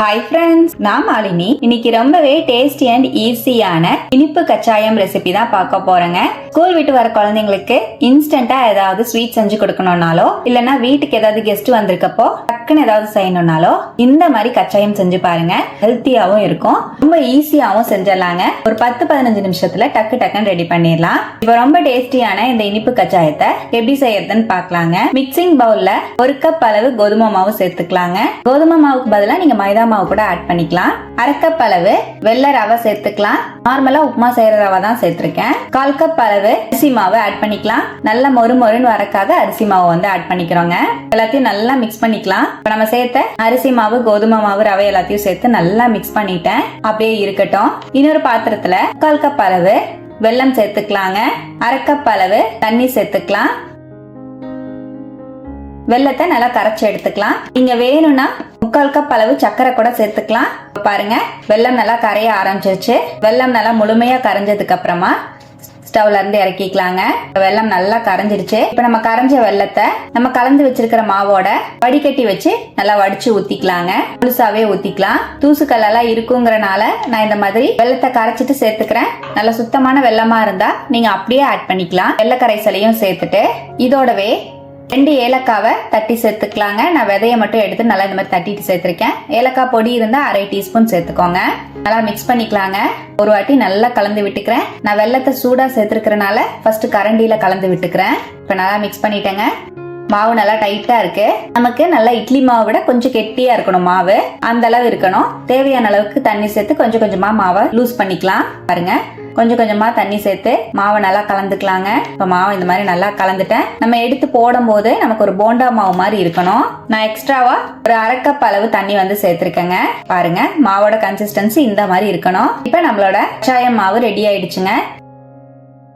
Hi friends நான் மாலினி. இன்னைக்கு ரொம்பவே டேஸ்டி அண்ட் ஈஸியான இனிப்பு கச்சாயம் ரெசிபி தான் பார்க்க போறேங்க. ஸ்கூல் விட்டு வர குழந்தைங்களுக்கு இன்ஸ்டன்டா ஏதாவது ஸ்வீட் செஞ்சு கொடுக்கணும்னாலோ இல்லைன்னா வீட்டுக்கு ஏதாவது கெஸ்ட் வந்திருக்கப்போ டக்குன்னு ஏதாவது செய்யணும்னாலோ இந்த மாதிரி கச்சாயம் செஞ்சு பாருங்க. ஹெல்த்தியாவும் இருக்கும். ரொம்ப ஈஸியாவும் செஞ்சிடலாங்க. ஒரு பத்து பதினஞ்சு நிமிஷத்துல டக்கு டக்குன்னு ரெடி பண்ணிடலாம். இப்போ ரொம்ப டேஸ்டியான இந்த இனிப்பு கச்சாயத்தை எப்படி செய்யறதுன்னு பார்க்கலாங்க. மிக்சிங் பவுல்ல ஒரு கப் அளவு கோதுமை மாவு சேர்த்துக்கலாங்க. கோதுமை மாவுக்கு பதிலாக நீங்க மைதா மாவு கூட ஆட் பண்ணிக்கலாம். அரை கப் அளவு வெள்ளை ரவை சேர்த்துக்கலாம். நார்மலா உப்புமா செய்யற ரவை தான் சேர்த்திருக்கேன். கால் கப் அளவு அரிசி மாவு ஆட் பண்ணிக்கலாம். நல்லா மொறு மொறுன்னு வரக்காக அரிசி மாவு வந்து ஆட் பண்ணிக்கிறோங்க. எல்லாத்தையும் நல்லா மிக்ஸ் பண்ணிக்கலாம். இப்போ நம்ம சேர்த்த அரிசி மாவு கோதுமை மாவு ரவை எல்லாத்தையும் சேர்த்து நல்லா மிக்ஸ் பண்ணிட்டேன். அப்படியே இருக்கட்டும். இன்னொரு பாத்திரத்துல முக்கால் கப் அளவு வெல்லம் சேர்த்துக்கலாங்க. அரை கப் அளவு தண்ணி சேர்த்துக்கலாம். வெள்ளத்தை நல்லா கரைச்சி எடுத்துக்கலாம். நீங்க வேணும்னா முக்கால் கப் அளவு சர்க்கரை கூட சேர்த்துக்கலாம். பாருங்க வெல்லம் நல்லா கரைய ஆரம்பிச்சிருச்சு. வெல்லம் நல்லா முழுமையா கரைஞ்சதுக்கு அப்புறமா ஸ்டவ்ல இருந்து இறக்கிக்கலாங்க. வெள்ளம் நல்லா கரைஞ்சிருச்சு. இப்ப நம்ம கரைஞ்ச வெள்ளத்தை நம்ம கலந்து வச்சிருக்கிற மாவோட வடிகட்டி வச்சு நல்லா வடிச்சு ஊத்திக்கலாங்க. முழுசாவே ஊத்திக்கலாம். தூசுக்கல் எல்லாம் இருக்குங்கிறனால நான் இந்த மாதிரி வெள்ளத்தை கரைச்சிட்டு சேர்த்துக்கிறேன். நல்ல சுத்தமான வெள்ளமா இருந்தா நீங்க அப்படியே ஆட் பண்ணிக்கலாம். வெள்ளை கரைசலையும் சேர்த்துட்டு இதோடவே ரெண்டு ஏலக்காவை தட்டி சேர்த்துக்கலாங்க. நான் விதைய மட்டும் எடுத்து நல்லா இந்த மாதிரி தட்டிட்டு சேர்த்துருக்கேன். ஏலக்காய் பொடி இருந்தால் அரை டீஸ்பூன் சேர்த்துக்கோங்க. நல்லா மிக்ஸ் பண்ணிக்கலாங்க. ஒரு வாட்டி நல்லா கலந்து விட்டுக்கிறேன். நான் வெள்ளத்தை சூடாக சேர்த்துருக்கறனால ஃபர்ஸ்ட் கரண்டியில் கலந்து விட்டுக்கிறேன். இப்போ நல்லா மிக்ஸ் பண்ணிட்டேங்க. மாவு நல்லா டைட்டா இருக்கு. நமக்கு நல்லா இட்லி மாவை விட கொஞ்சம் கெட்டியா இருக்கணும் மாவு. அந்த அளவு இருக்கணும். தேவையான அளவுக்கு தண்ணி சேர்த்து கொஞ்சம் கொஞ்சமா மாவை லூஸ் பண்ணிக்கலாம். பாருங்க. கொஞ்சம் கொஞ்சமா தண்ணி சேர்த்து மாவை நல்லா கலந்துக்கலாங்க. இப்போ மாவு இந்த மாதிரி நல்லா கலந்துட்டேன். நம்ம எடுத்து போடும்போது நமக்கு ஒரு போண்டா மாவு மாதிரி இருக்கணும். நான் எக்ஸ்ட்ராவா ஒரு அரைக்கப் அளவு தண்ணி வந்து சேர்த்திருக்கேங்க. பாருங்க மாவோட கன்சிஸ்டன்சி இந்த மாதிரி இருக்கணும். இப்போ நம்மளோட கஷாயம் மாவு ரெடி ஆயிடுச்சுங்க.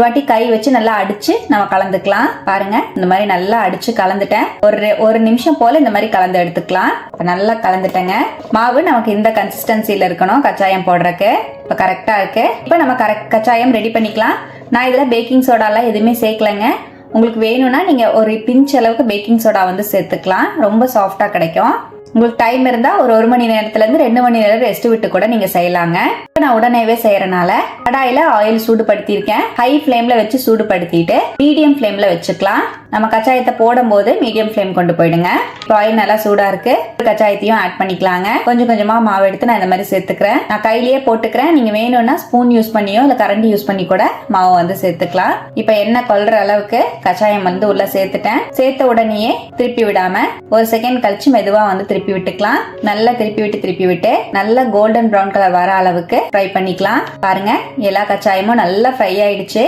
வாட்டி கை வச்சு நல்லா அடிச்சு நம்ம கலந்துக்கலாம். பாருங்க இந்த மாதிரி நல்லா அடிச்சு கலந்துட்டேன். ஒரு ஒரு நிமிஷம் போல இந்த மாதிரி கலந்து எடுத்துக்கலாம். நல்லா கலந்துட்டேங்க. மாவு நமக்கு இந்த கன்சிஸ்டன்சில இருக்கணும் கச்சாயம் போடுறக்கு இப்ப கரெக்டா இருக்கு. இப்ப நம்ம கரெக்ட் கச்சாயம் ரெடி பண்ணிக்கலாம். நான் இதுல பேக்கிங் சோடாலாம் எதுவுமே சேர்க்கலைங்க. உங்களுக்கு வேணும்னா நீங்க ஒரு பிஞ்ச் அளவுக்கு பேக்கிங் சோடா வந்து சேர்த்துக்கலாம். ரொம்ப சாஃப்டா கிடைக்கும். உங்களுக்கு டைம் இருந்தா ஒரு ஒரு மணி நேரத்துலேருந்து ரெண்டு மணி நேரம் ரெஸ்ட் விட்டு கூட நீங்க செய்யலாங்க. இப்போ நான் உடனேவே செய்யறனால கடாயில ஆயில் சூடுபடுத்தியிருக்கேன். ஹை ஃப்ளேம்ல வச்சு சூடுபடுத்திட்டு மீடியம் ஃப்ளேம்ல வச்சுக்கலாம். நம்ம கச்சாயத்தை போடும் போது மீடியம் ஃப்ளேம் கொண்டு போயிடுங்க. இப்போ ஆயில் நல்லா சூடா இருக்கு. கச்சாயத்தையும் ஆட் பண்ணிக்கலாங்க. கொஞ்சம் கொஞ்சமா மாவு எடுத்து நான் இந்த மாதிரி சேர்த்துக்கிறேன். நான் கையிலேயே போட்டுக்கிறேன். நீங்க வேணும்னா ஸ்பூன் யூஸ் பண்ணியோ இல்லை கரண்டி யூஸ் பண்ணி கூட மாவு வந்து சேர்த்துக்கலாம். இப்போ எண்ணெய் கொள்ற அளவுக்கு கச்சாயம் வந்து உள்ள சேர்த்துட்டேன். சேர்த்த உடனேயே திருப்பி விடாம ஒரு செகண்ட் கழிச்சு மெதுவா வந்து திருப்பி விட்டுக்கலாம். நல்லா திருப்பி விட்டு திருப்பி விட்டு. நல்லா கோல்டன் ப்ரௌன் கலர் வர அளவுக்கு ஃப்ரை பண்ணிக்கலாம். பாருங்க எல்லா கச்சாயமும் நல்லா ஃப்ரை ஆயிடுச்சு.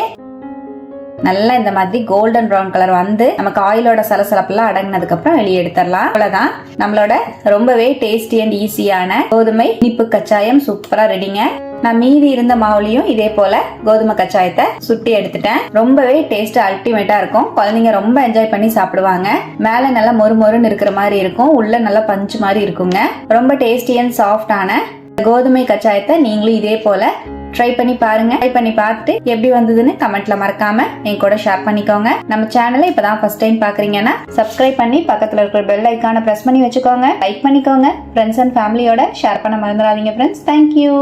நல்லா இந்த மாதிரி கோல்டன் ப்ரௌன் கலர் வந்து நமக்கு ஆயிலோட சலசலப்பெல்லாம் அடங்கினதுக்கு அப்புறம் வெளியே எடுத்துடலாம். அவ்வளவுதான். நம்மளோட ரொம்பவே டேஸ்டி அண்ட் ஈஸியான கோதுமை இனிப்பு கச்சாயம் சூப்பரா ரெடிங்க நான் மீதி இருந்த மாவுலையும் இதே போல கோதுமை கச்சாயத்தை சுட்டி எடுத்துட்டேன். ரொம்பவே டேஸ்ட் அல்டிமேட்டா இருக்கும். குழந்தைங்க ரொம்ப என்ஜாய் பண்ணி சாப்பிடுவாங்க. மேல நல்லா மொறு மொறுன்னு இருக்கிற மாதிரி இருக்கும். உள்ள நல்லா பஞ்சு மாதிரி இருக்குங்க. ரொம்ப டேஸ்டி அண்ட் சாஃப்டான கோதுமை கச்சாயத்தை நீங்களும் இதே போல ட்ரை பண்ணி பாருங்க. ட்ரை பண்ணி பார்த்துட்டு எப்படி வந்ததுன்னு கமெண்ட்ல மறக்காம என் கூட ஷேர் பண்ணிக்கோங்க. நம்ம சேனலை இப்பதான் ஃபர்ஸ்ட் டைம் பாக்குறீங்கன்னா சப்ஸ்கிரைப் பண்ணி பக்கத்துல இருக்கிற பெல் ஐக்கான பிரஸ் பண்ணி வச்சுக்கோங்க. லைக் பண்ணிக்கோங்க. ஃப்ரெண்ட்ஸ் அண்ட் ஃபேமிலியோட ஷேர் பண்ண மறந்துடாதீங்க ஃப்ரெண்ட்ஸ் தேங்க்யூ